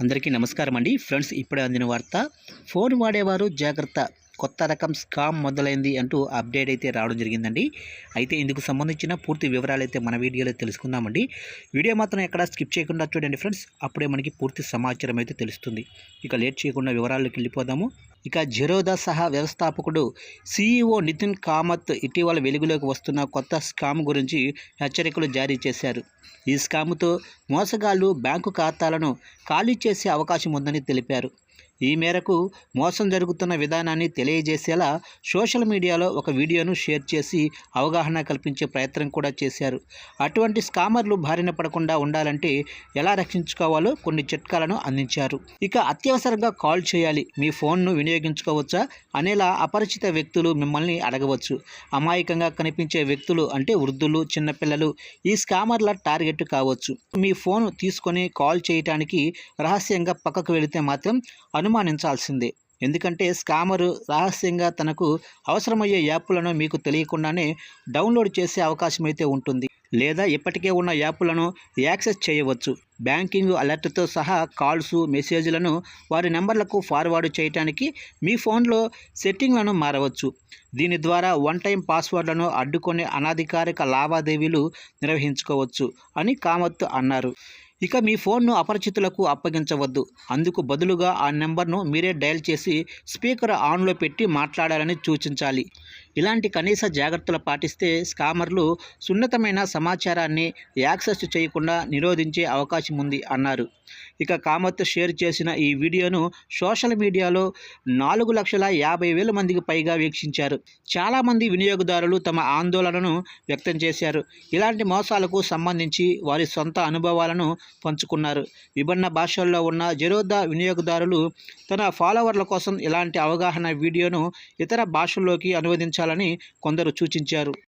అందరికీ నమస్కారం అండి ఫ్రెండ్స్ ఇప్పుడే అందిన వార్త ఫోన్ వాడేవారు జాగ్రత్త. కొత్త రకం స్కామ్ మొదలైంది అంటూ అప్డేట్ అయితే రావడం జరిగిందండి. అయితే ఇందుకు సంబంధించిన పూర్తి వివరాలు అయితే మన వీడియోలో తెలుసుకుందామండి. వీడియో మాత్రం ఎక్కడ స్కిప్ చేయకుండా చూడండి ఫ్రెండ్స్. అప్పుడే మనకి పూర్తి సమాచారం అయితే తెలుస్తుంది. ఇక లేట్ చేయకుండా వివరాల్లోకి వెళ్ళిపోదాము. ఇక జెరోదా సహా వ్యవస్థాపకుడు సీఈఓ నితిన్ కామత్ ఇటీవల వెలుగులోకి వస్తున్న కొత్త స్కామ్ గురించి హెచ్చరికలు జారీ చేశారు. ఈ స్కామ్తో మోసగాళ్ళు బ్యాంకు ఖాతాలను ఖాళీ చేసే అవకాశం ఉందని తెలిపారు. ఈ మేరకు మోసం జరుగుతున్న విధానాన్ని తెలియజేసేలా సోషల్ మీడియాలో ఒక వీడియోను షేర్ చేసి అవగాహన కల్పించే ప్రయత్నం కూడా చేశారు. అటువంటి స్కామర్లు బారిన పడకుండా ఉండాలంటే ఎలా రక్షించుకోవాలో కొన్ని చిట్కాలను అందించారు. ఇక అత్యవసరంగా కాల్ చేయాలి మీ ఫోన్ను వినియోగించుకోవచ్చా అనేలా అపరిచిత వ్యక్తులు మిమ్మల్ని అడగవచ్చు. అమాయకంగా కనిపించే వ్యక్తులు అంటే వృద్ధులు చిన్నపిల్లలు ఈ స్కామర్ల టార్గెట్ కావచ్చు. మీ ఫోన్ తీసుకొని కాల్ చేయటానికి రహస్యంగా పక్కకు వెళితే మాత్రం అనుమానించాల్సిందే. ఎందుకంటే స్కామరు రహస్యంగా తనకు అవసరమయ్యే యాప్లను మీకు తెలియకుండానే డౌన్లోడ్ చేసే అవకాశం అయితే ఉంటుంది. లేదా ఇప్పటికే ఉన్న యాప్లను యాక్సెస్ చేయవచ్చు. బ్యాంకింగ్ అలర్ట్తో సహా కాల్స్ మెసేజ్లను వారి నెంబర్లకు ఫార్వర్డ్ చేయడానికి మీ ఫోన్లో సెట్టింగ్లను మారవచ్చు. దీని ద్వారా వన్ టైం పాస్వర్డ్లను అడ్డుకునే అనధికారిక లావాదేవీలు నిర్వహించుకోవచ్చు అని కామత్ అన్నారు. ఇక మీ ఫోన్ను అపరిచితులకు అప్పగించవద్దు. అందుకు బదులుగా ఆ నెంబర్ను మీరే డయల్ చేసి స్పీకర్ ఆన్లో పెట్టి మాట్లాడాలని సూచించాలి. ఇలాంటి కనీస జాగ్రత్తలు పాటిస్తే స్కామర్లు సున్నితమైన సమాచారాన్ని యాక్సెస్ చేయకుండా నిరోధించే అవకాశం ఉంది అన్నారు. ఇక కామత్ షేర్ చేసిన ఈ వీడియోను సోషల్ మీడియాలో నాలుగు లక్షల యాభై వేల మందికి పైగా వీక్షించారు. చాలామంది వినియోగదారులు తమ ఆందోళనను వ్యక్తం చేశారు. ఇలాంటి మోసాలకు సంబంధించి వారి సొంత అనుభవాలను పంచుకున్నారు. విభిన్న భాషల్లో ఉన్న జెరోదా వినియోగదారులు తన ఫాలోవర్ల కోసం ఇలాంటి అవగాహన వీడియోను ఇతర భాషల్లోకి అనువదించారు ఉండాలని కొందరు సూచించారు.